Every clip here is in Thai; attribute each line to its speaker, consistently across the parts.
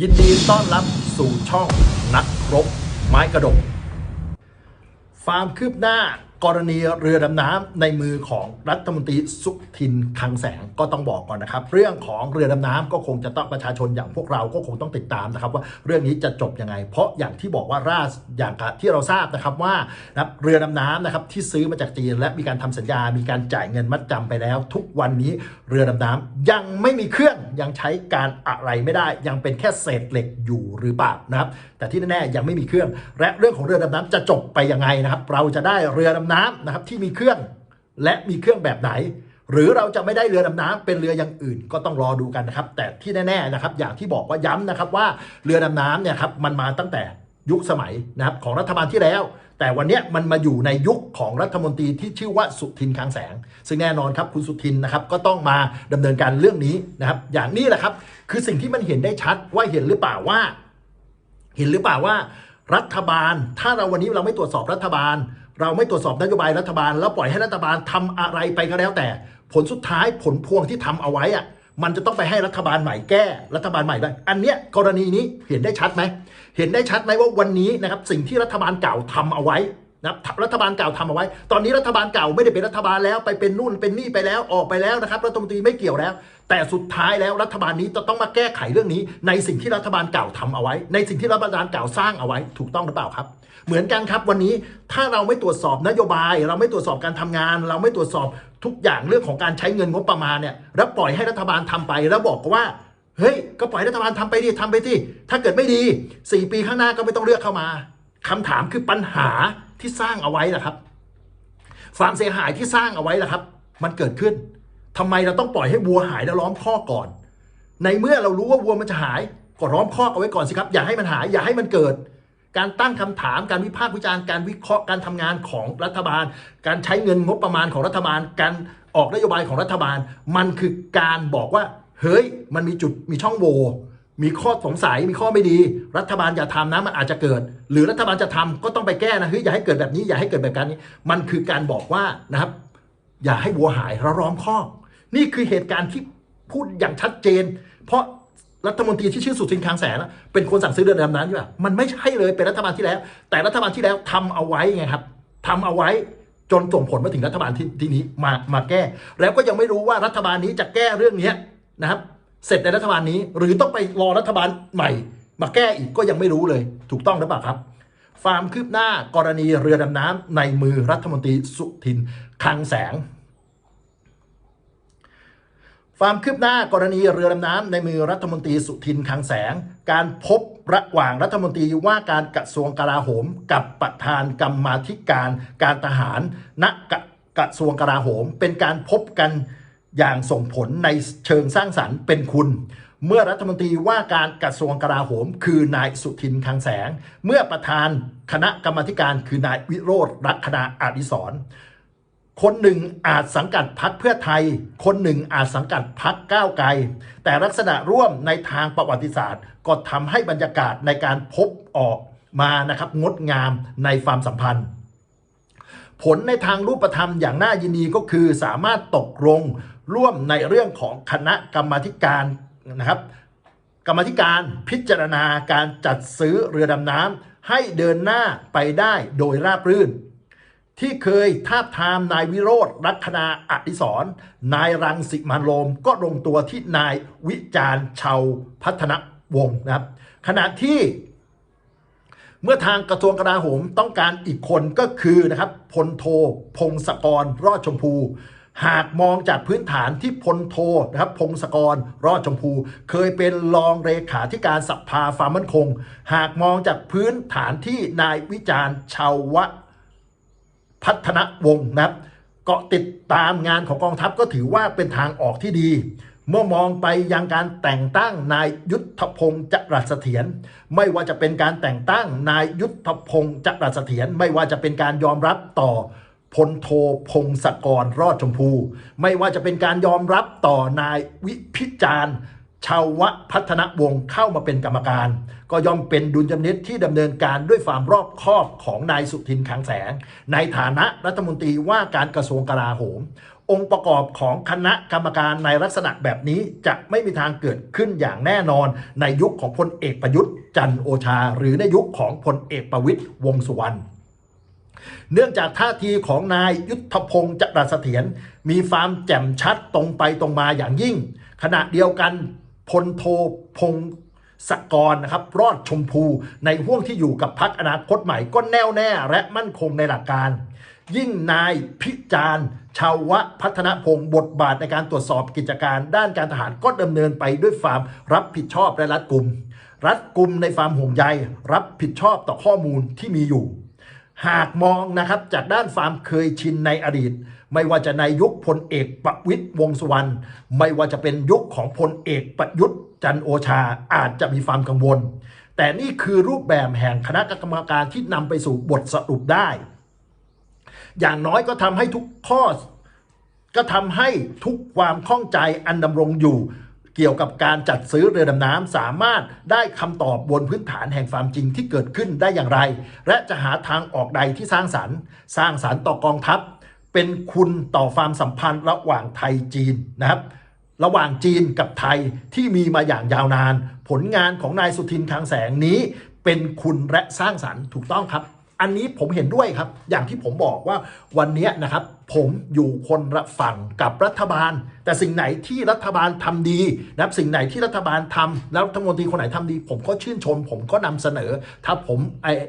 Speaker 1: ยินดีต้อนรับสู่ช่องนักรบไม้กระดกฟาร์มคืบหน้า กรณีเรือดำน้ำในมือของรัฐมนตรีสุทินคังแสงก็ต้องบอกก่อนนะครับ เรื่องของเรือดำน้ำก็คงจะต้องประชาชนอย่างพวกเราก็คงต้องติดตามนะครับ ว่าเรื่องนี้จะจบยังไง เพราะอย่างที่บอกว่าราชอย่างที่เราทราบนะครับว่านะเรือดำน้ำนะครับที่ซื้อมาจากจีนและมีการทำสัญญา มีการจ่ายเงินมัดจำไปแล้ว ทุกวันนี้เรือดำน้ำยังไม่มีเครื่องยังใช้การอะไรไม่ได้ ยังเป็นแค่เศษเหล็กอยู่หรือเปล่านะครับ แต่ที่แน่ๆยังไม่มีเครื่อง และเรื่องของเรือดำน้ำจะจบไปยังไงนะครับ เราจะได้เรือดำน้ำน้ำนะครับที่มีเครื่องและมีเครื่องแบบไหน หรือเราจะไม่ได้เรือดำน้ำเป็นเรืออย่างอื่นก็ต้องรอดูกันนะครับ แต่ที่แน่ๆนะครับ อย่างที่บอกว่าย้ำนะครับว่าเรือดำน้ำเนี่ยครับมันมาตั้งแต่ยุคสมัยนะครับของรัฐบาลที่แล้ว แต่วันนี้มันมาอยู่ในยุคของรัฐมนตรีที่ชื่อว่าสุทินคลังแสง ซึ่งแน่นอนครับคุณสุทินนะครับก็ต้องมาดำเนินการเรื่องนี้นะครับ อย่างนี้แหละครับ คือสิ่งที่มันเห็นได้ชัดว่าเห็นหรือเปล่าว่า เห็นหรือเปล่าว่า รัฐบาล ถ้าเราวันนี้เราไม่ตรวจสอบรัฐบาล เราไม่ตรวจสอบนโยบายรัฐบาล แล้วปล่อยให้รัฐบาลทำอะไรไปก็แล้วแต่ ผลสุดท้ายผลพวงที่ทำเอาไว้อะมันจะต้องไปให้รัฐบาลใหม่แก้รัฐบาลใหม่ได้ อันเนี้ยกรณีนี้เห็นได้ชัดไหม เห็นได้ชัดไหมว่าวันนี้นะครับสิ่งที่รัฐบาลเก่าทำเอาไว้นะครับรัฐบาลเก่าทำเอาไว้ ตอนนี้รัฐบาลเก่าไม่ได้เป็นรัฐบาลแล้วไปเป็นนู่นเป็นนี่ไปแล้วออกไปแล้วนะครับรัฐมนตรีไม่เกี่ยวแล้ว แต่สุดท้ายแล้วรัฐบาลนี้จะต้องมาแก้ไขเรื่องนี้ ในสิ่งที่รัฐบาลเก่าทำเอาไว้ ในสิ่งที่รัฐบาลเก่าสร้างเอาไว้ ถูกต้องหรือเปล่าครับ เหมือนกันครับวันนี้ถ้าเราไม่ตรวจสอบนโยบาย เราไม่ตรวจสอบการทำงาน เราไม่ตรวจสอบทุกอย่างเรื่องของการใช้เงินงบประมาณเนี่ยแล้วปล่อยให้รัฐบาลทำไปแล้วบอกว่าเฮ้ยก็ปล่อยรัฐบาลทำไปดิทำไปที่ถ้าเกิดไม่ดี 4 ปีข้างหน้าก็ไม่ต้องเลือกเข้ามาคำถามคือปัญหาที่สร้างเอาไว้นะครับความเสียหายที่สร้างเอาไว้ล่ะครับ มันเกิดขึ้น ทำไมเราต้องปล่อยให้วัวหายแล้วล้อมคอกก่อน ในเมื่อเรารู้ว่าวัวมันจะหายก็ล้อมคอกเอาไว้ก่อนสิครับ อย่าให้มันหาย อย่าให้มันเกิด การตั้งคำถาม การวิพากษ์วิจารณ์ การวิเคราะห์ การทำงานของรัฐบาล การใช้เงินงบประมาณของรัฐบาล การออกนโยบายของรัฐบาล มันคือการบอกว่า เฮ้ย มันมีจุด มีช่องโหว่มีข้อสงสัย มีข้อไม่ดี รัฐบาลอย่าทำนะ มันอาจจะเกิด หรือรัฐบาลจะทำก็ต้องไปแก้นะ เฮ้ย อย่าให้เกิดแบบนี้ อย่าให้เกิดแบบนี้ มันคือการบอกว่านะครับ อย่าให้วัวหายเราล้อมคอก นี่คือเหตุการณ์ที่พูดอย่างชัดเจน เพราะรัฐมนตรีที่ชื่อสุทินคลังแสงน่ะเป็นคนสั่งซื้อเรือดำน้ำใช่ป่ะมันไม่ใช่เลยเป็นรัฐบาลที่แล้ว แต่รัฐบาลที่แล้วทำเอาไว้ไงครับทำเอาไว้จนส่งผลมาถึงรัฐบาลที่ที่นี้มามาแก้ แล้วก็ยังไม่รู้ว่ารัฐบาลนี้จะแก้เรื่องเนี้นะครับ เสร็จในรัฐบาลนี้ หรือต้องไปรอรัฐบาลใหม่ มาแก้อีกก็ยังไม่รู้เลย ถูกต้องหรือเปล่าครับฟาร์มคืบหน้ากรณีเรือดำน้ำในมือรัฐมนตรีสุทินคลังแสง ความคืบหน้ากรณีเรือดำน้ำในมือรัฐมนตรีสุทินคังแสง การพบระหว่างรัฐมนตรีว่าการกระทรวงกลาโหม กับประธานกรรมาธิการการทหารณกระกระทรวงกลาโหม เป็นการพบกันอย่างส่งผลในเชิงสร้างสรรค์เป็นคุณ เมื่อรัฐมนตรีว่าการกระทรวงกลาโหม คือนายสุทินคังแสง เมื่อประธานคณะกรรมาธิการคือนายวิโรธรัคณาอาดิศร คนหนึ่งอาจสังกัดพักเพื่อไทย คนหนึ่งอาจสังกัดพักก้าวไกล แต่ลักษณะร่วมในทางประวัติศาสตร์ ก็ทำให้บรรยากาศในการพบออกมานะครับงดงามในความสัมพันธ์ ผลในทางรูปธรรมอย่างน่ายินดีก็คือสามารถตกลงร่วมในเรื่องของคณะกรรมธิการนะครับ กรรมธิการพิจารณาการจัดซื้อเรือดำน้ำให้เดินหน้าไปได้โดยราบรื่น ที่เคยทาบทามนายวิโรธรัคนาอดิศรนายรังสิมันโรมก็ลงตัวที่นายวิจารณ์ชาวพัฒนวงศ์นะครับ ขณะที่เมื่อทางกระทรวงกลาโหมต้องการอีกคนก็คือนะครับพลโทพงศกรรอดชมพู หากมองจากพื้นฐานที่พลโทนะครับพงศกรรอดชมพู เคยเป็นรองเลขาธิการสภาความมั่นคง หากมองจากพื้นฐานที่นายวิจารณ์ชาวะ พัฒนวงศ์นะครับเกาะติดตามงานของกองทัพก็ถือว่าเป็นทางออกที่ดี เมื่อมองไปยังการแต่งตั้งนายยุทธพงศ์จรัสเสถียรไม่ว่าจะเป็นการแต่งตั้งนายยุทธพงศ์จรัสเสถียรไม่ว่าจะเป็นการยอมรับต่อพลโทพงศกรรอดชมพู ไม่ว่าจะเป็นการยอมรับต่อนายวิพิจารณ์ ชาวพัฒนวงศ์เข้ามาเป็นกรรมการ ก็ย่อมเป็นดุลยพินิจที่ดำเนินการด้วยความรอบคอบของนายสุทินคลังแสง ในฐานะรัฐมนตรีว่าการกระทรวงกลาโหม องค์ประกอบของคณะกรรมการในลักษณะแบบนี้จะไม่มีทางเกิดขึ้นอย่างแน่นอนในยุคของพลเอกประยุทธ์จันโอชา หรือในยุคของพลเอกประวิตยวงสุวรรณเนื่องจากท่าทีของนายยุทธพงศ์จรัสเสถียรมีความแจ่มชัดตรงไปตรงมาอย่างยิ่ง ขณะเดียวกัน พลโทพงศกรนะครับรอดชมพูในห่วงที่อยู่กับพักอนาคตใหม่ก็แน่วแน่และมั่นคงในหลักการ ยิ่งนายพิจารณ์ชาวพัฒนพงศ์บทบาทในการตรวจสอบกิจการด้านการทหารก็ดำเนินไปด้วยความรับผิดชอบและรัดกุม รัดกุมในความห่วงใยรับผิดชอบต่อข้อมูลที่มีอยู่ หากมองนะครับจากด้านความเคยชินในอดีต ไม่ว่าจะในยุคพลเอกประวิตยวงษ์สุวรรณไม่ว่าจะเป็นยุคของพลเอกประยุทธ์จันโอชาอาจจะมีความกังวล แต่นี่คือรูปแบบแห่งคณะกรรมการที่นำไปสู่บทสรุปได้ อย่างน้อยก็ทำให้ทุกข้อ ก็ทำให้ทุกความข้องใจอันดำรงอยู่ เกี่ยวกับการจัดซื้อเรือดำน้ำสามารถได้คำตอบบนพื้นฐานแห่งความจริงที่เกิดขึ้นได้อย่างไร และจะหาทางออกใดที่สร้างสรรค์ สร้างสรรค์ต่อกองทัพ เป็นคุณต่อความสัมพันธ์ระหว่างไทยจีนนะครับระหว่างจีนกับไทยที่มีมาอย่างยาวนาน ผลงานของนายสุทินคลังแสงนี้ เป็นคุณและสร้างสรรค์ถูกต้องครับ อันนี้ผมเห็นด้วยครับ อย่างที่ผมบอกว่าวันนี้นะครับ ผมอยู่คนละฝั่งกับรัฐบาล แต่สิ่งไหนที่รัฐบาลทำดีนะครับสิ่งไหนที่รัฐบาลทำแล้วรัฐมนตรีคนไหนทำดี ผมก็ชื่นชม ผมก็นำเสนอ ถ้าผม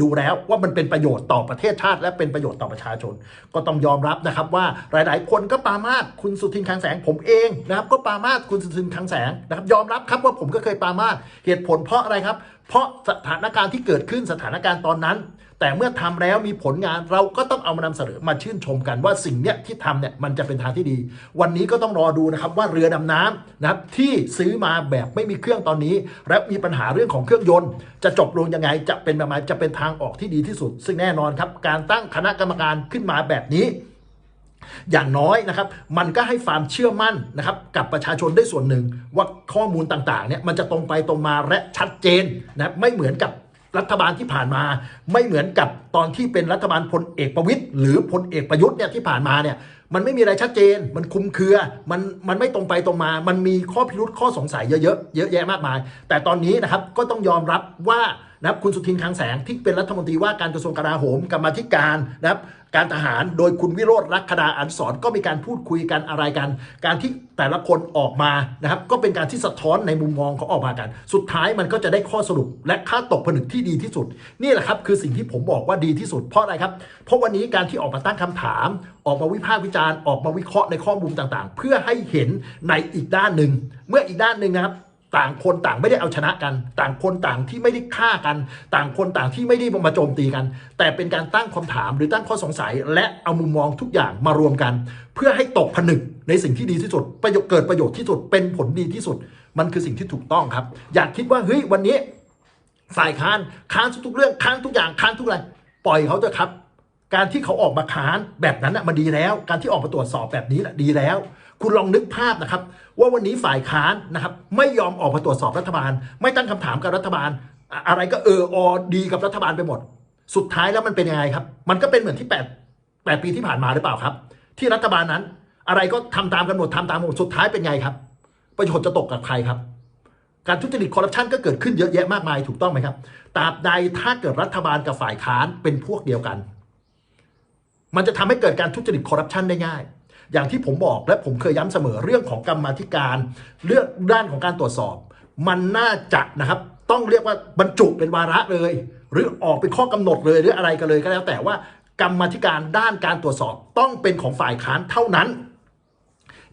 Speaker 1: ดูแล้วว่ามันเป็นประโยชน์ต่อประเทศชาติ และเป็นประโยชน์ต่อประชาชน ก็ต้องยอมรับนะครับว่าหลาย ๆ คนก็ปามาสคุณสุทินคังแสงผมเองนะครับก็ปามาสคุณสุทินคังแสงนะครับยอมรับครับว่าผมก็เคยปามาสเหตุผลเพราะอะไรครับ เพราะสถานการณ์ที่เกิดขึ้นสถานการณ์ตอนนั้นแต่เมื่อทำแล้วมีผลงานเราก็ต้องเอามานำเสนอมาชื่นชมกันว่าสิ่งเนี้ยที่ทำเนี่ยมันจะเป็นทางที่ดี วันนี้ก็ต้องรอดูนะครับว่าเรือดำน้ำนะครับที่ซื้อมาแบบไม่มีเครื่องตอนนี้ และมีปัญหาเรื่องของเครื่องยนต์ จะจบลงยังไงจะเป็นประมาณจะเป็นทางออกที่ดีที่สุด ซึ่งแน่นอนครับการตั้งคณะกรรมการขึ้นมาแบบนี้อย่างน้อยนะครับ มันก็ให้ความเชื่อมั่นนะครับ กับประชาชนได้ส่วนหนึ่ง ว่าข้อมูลต่างๆเนี่ยมันจะตรงไปตรงมาและชัดเจนนะไม่เหมือนกับ รัฐบาลที่ผ่านมา ไม่เหมือนกับตอนที่เป็นรัฐบาลพลเอกประวิตยหรือพลเอกประยุทธ์เนี่ยที่ผ่านมาเนี่ยมันไม่มีอะไรชัดเจน มันคุมเครือ มัน มันไม่ตรงไปตรงมา มันมีข้อพิรุษข้อสงสัยเยอะๆ เยอะแยะมากมาย แต่ตอนนี้นะครับ ก็ต้องยอมรับว่า นะครับคุณสุทินคลังแสงที่เป็นรัฐมนตรีว่าการกระทรวงกลาโหมกรรมธิการนะครับการทหารโดยคุณวิโรธลักษดาอันสอนก็มีการพูดคุยกันอะไรกัน การที่แต่ละคนออกมานะครับก็เป็นการที่สะท้อนในมุมมองเขาออกมากัน สุดท้ายมันก็จะได้ข้อสรุป และค่าตกผลึกที่ดีที่สุด นี่แหละครับคือสิ่งที่ผมบอกว่าดีที่สุดเพราะอะไรครับ เพราะวันนี้การที่ออกมาตั้งคำถาม ออกมาวิพากษ์วิจารณ์ออกมาวิเคราะห์ในข้อมูลต่างๆ เพื่อให้เห็นในอีกด้านหนึ่งเมื่ออีกด้านหนึ่งนะครับ ต่างคนต่างไม่ได้เอาชนะกัน ต่างคนต่างที่ไม่ได้ฆ่ากัน ต่างคนต่างที่ไม่ได้มาโจมตีกัน แต่เป็นการตั้งคำถามหรือตั้งข้อสงสัย และเอามุมมองทุกอย่างมารวมกัน เพื่อให้ตกผนึกในสิ่งที่ดีที่สุดประโยชน์เกิดประโยชน์ที่สุดเป็นผลดีที่สุด มันคือสิ่งที่ถูกต้องครับ อยากคิดว่าเฮ้ยวันนี้ฝ่ายค้านค้านทุกเรื่องค้านทุกอย่างค้านทุกอะไรปล่อยเขาเถอะครับ การที่เขาออกมาค้านแบบนั้นนะมันดีแล้ว การที่ออกมาตรวจสอบแบบนี้แหละดีแล้ว คุณลองนึกภาพนะครับ ว่าวันนี้ฝ่ายค้านนะครับ ไม่ยอมออกมาตรวจสอบรัฐบาล ไม่ตั้งคำถามกับรัฐบาล อะไรก็เอออดีกับรัฐบาลไปหมด สุดท้ายแล้วมันเป็นยังไงครับ มันก็เป็นเหมือนที่8 8ปีที่ผ่านมาหรือเปล่าครับ ที่รัฐบาลนั้น อะไรก็ทำตามกันหมดทำตามหมดสุดท้ายเป็นไงครับ ประโยชน์จะตกกับใครครับการทุจริตคอร์รัปชันก็เกิดขึ้นเยอะแยะมากมายถูกต้องไหมครับ ตราบใดถ้าเกิดรัฐบาลกับฝ่ายค้านเป็นพวกเดียวกัน มันจะทำให้เกิดการทุจริตคอร์รัปชันได้ง่าย อย่างที่ผมบอกและผมเคยย้ำเสมอเรื่องของกรรมธิการ เรื่องด้านของการตรวจสอบ มันน่าจะนะครับ ต้องเรียกว่าบรรจุเป็นวาระเลย หรือออกเป็นข้อกำหนดเลยหรืออะไรก็เลยก็แล้ว แต่ว่ากรรมธิการด้านการตรวจสอบต้องเป็นของฝ่ายค้านเท่านั้น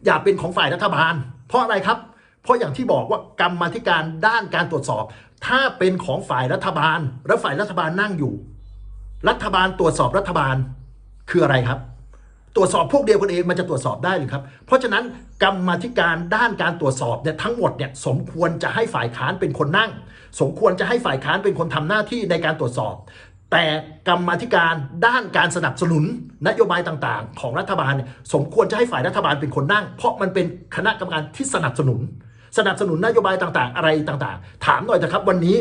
Speaker 1: อย่าเป็นของฝ่ายรัฐบาล เพราะอะไรครับ เพราะอย่างที่บอกว่ากรรมธิการด้านการตรวจสอบ ถ้าเป็นของฝ่ายรัฐบาล แล้วฝ่ายรัฐบาลนั่งอยู่ รัฐบาลตรวจสอบรัฐบาล คืออะไรครับ ตรวจสอบพวกเดียวกันเองมันจะตรวจสอบได้หรือครับ เพราะฉะนั้นกรรมธิการด้านการตรวจสอบเนี่ยทั้งหมดเนี่ยสมควรจะให้ฝ่ายค้านเป็นคนนั่ง สมควรจะให้ฝ่ายค้านเป็นคนทำหน้าที่ในการตรวจสอบ แต่กรรมธิการด้านการสนับสนุนนโยบายต่างๆ ของรัฐบาลเนี่ยสมควรจะให้ฝ่ายรัฐบาลเป็นคนนั่ง เพราะมันเป็นคณะกรรมการที่สนับสนุนสนับสนุนนโยบายต่างๆ อะไรต่างๆ ถามหน่อยนะครับวันนี้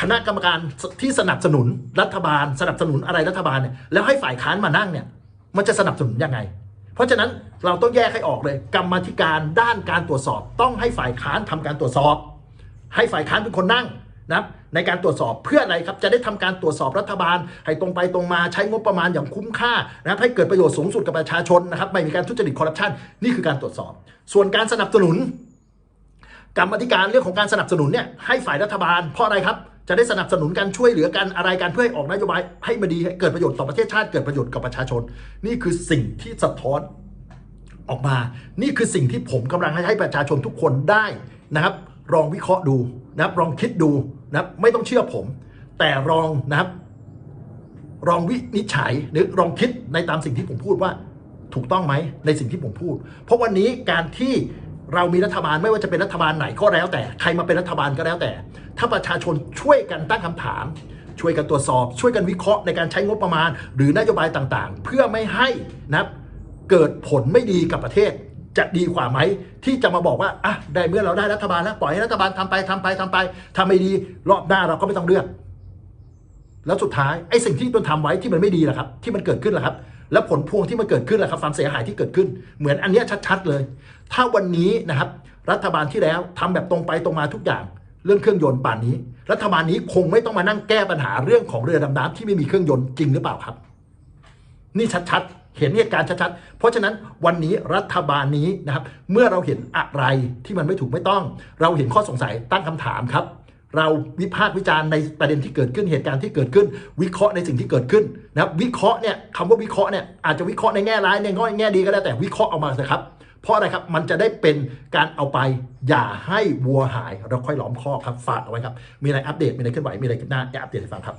Speaker 1: คณะกรรมการที่สนับสนุนรัฐบาล สนับสนุนอะไรรัฐบาลเนี่ยแล้วให้ฝ่ายค้านมานั่งเนี่ยมันจะสนับสนุนยังไง เพราะฉะนั้นเราต้องแยกให้ออกเลย กรรมธิการด้านการตรวจสอบ ต้องให้ฝ่ายค้านทำการตรวจสอบ ให้ฝ่ายค้านเป็นคนนั่งนะในการตรวจสอบเพื่ออะไรครับจะได้ทำการตรวจสอบรัฐบาล ให้ตรงไปตรงมาใช้งบประมาณอย่างคุ้มค่านะครับให้เกิดประโยชน์สูงสุดกับประชาชนนะครับไม่มีการทุจริตคอร์รัปชันนี่คือการตรวจสอบ ส่วนการสนับสนุน กรรมธิการเรื่องของการสนับสนุนเนี่ยให้ฝ่ายรัฐบาลเพราะอะไรครับ จะได้สนับสนุนการช่วยเหลือกันอะไรกันเพื่อให้ออกนโยบายให้มาดีเกิดประโยชน์ต่อประเทศชาติเกิดประโยชน์กับประชาชน นี่คือสิ่งที่สะท้อนออกมา นี่คือสิ่งที่ผมกำลังให้ประชาชนทุกคนได้นะครับลองวิเคราะห์ดูนะครับลองคิดดูนะครับไม่ต้องเชื่อผม แต่ลองนะครับลองวินิจฉัยหรือลองคิดในตามสิ่งที่ผมพูดว่าถูกต้องไหมในสิ่งที่ผมพูด เพราะวันนี้การที่ เรามีรัฐบาลไม่ว่าจะเป็นรัฐบาลไหนก็แล้วแต่ใครมาเป็นรัฐบาลก็แล้วแต่ ถ้าประชาชนช่วยกันตั้งคำถาม ช่วยกันตรวจสอบ ช่วยกันวิเคราะห์ในการใช้งบประมาณ หรือนโยบายต่างๆ เพื่อไม่ให้นะเกิดผลไม่ดีกับประเทศ จะดีกว่าไหม ที่จะมาบอกว่าอะได้เมื่อเราได้รัฐบาลแล้วปล่อยให้รัฐบาลทำไปทำไปทำไปทำไม่ดีรอบหน้าเราก็ไม่ต้องเลือก แล้วสุดท้ายไอ้สิ่งที่ตนทำไว้ที่มันไม่ดีแหละครับ ที่มันเกิดขึ้นแหละครับ แล้วผลพวงที่มันเกิดขึ้นแหละครับความเสียหายที่เกิดขึ้น เหมือนอันนี้ชัดๆเลย ถ้าวันนี้นะครับ รัฐบาลที่แล้วทำแบบตรงไปตรงมาทุกอย่าง เรื่องเครื่องยนต์ป่านนี้ รัฐบาลนี้คงไม่ต้องมานั่งแก้ปัญหาเรื่องของเรือดำน้ำที่ไม่มีเครื่องยนต์จริงหรือเปล่าครับ นี่ชัดๆ เห็นเหตุการณ์ชัดๆ เพราะฉะนั้นวันนี้รัฐบาลนี้นะครับ เมื่อเราเห็นอะไรที่มันไม่ถูกไม่ต้อง เราเห็นข้อสงสัยตั้งคำถามครับ เราวิพากษ์วิจารณ์ในประเด็นที่เกิดขึ้นเหตุการณ์ที่เกิดขึ้น วิเคราะห์ในสิ่งที่เกิดขึ้นนะครับวิเคราะห์เนี่ยคำว่าวิเคราะห์เนี่ยอาจจะวิเคราะห์ในแง่ร้ายในแง่ดีก็ได้แต่วิเคราะห์ออกมาเถอะครับเพราะอะไรครับ มันจะได้เป็นการเอาไป อย่าให้วัวหาย เราค่อยล้อมคอกครับ ฝากเอาไว้ครับ มีอะไรอัปเดต มีอะไรเคลื่อนไหว มีอะไรขึ้นหน้าจะอัปเดตให้ฟังครับ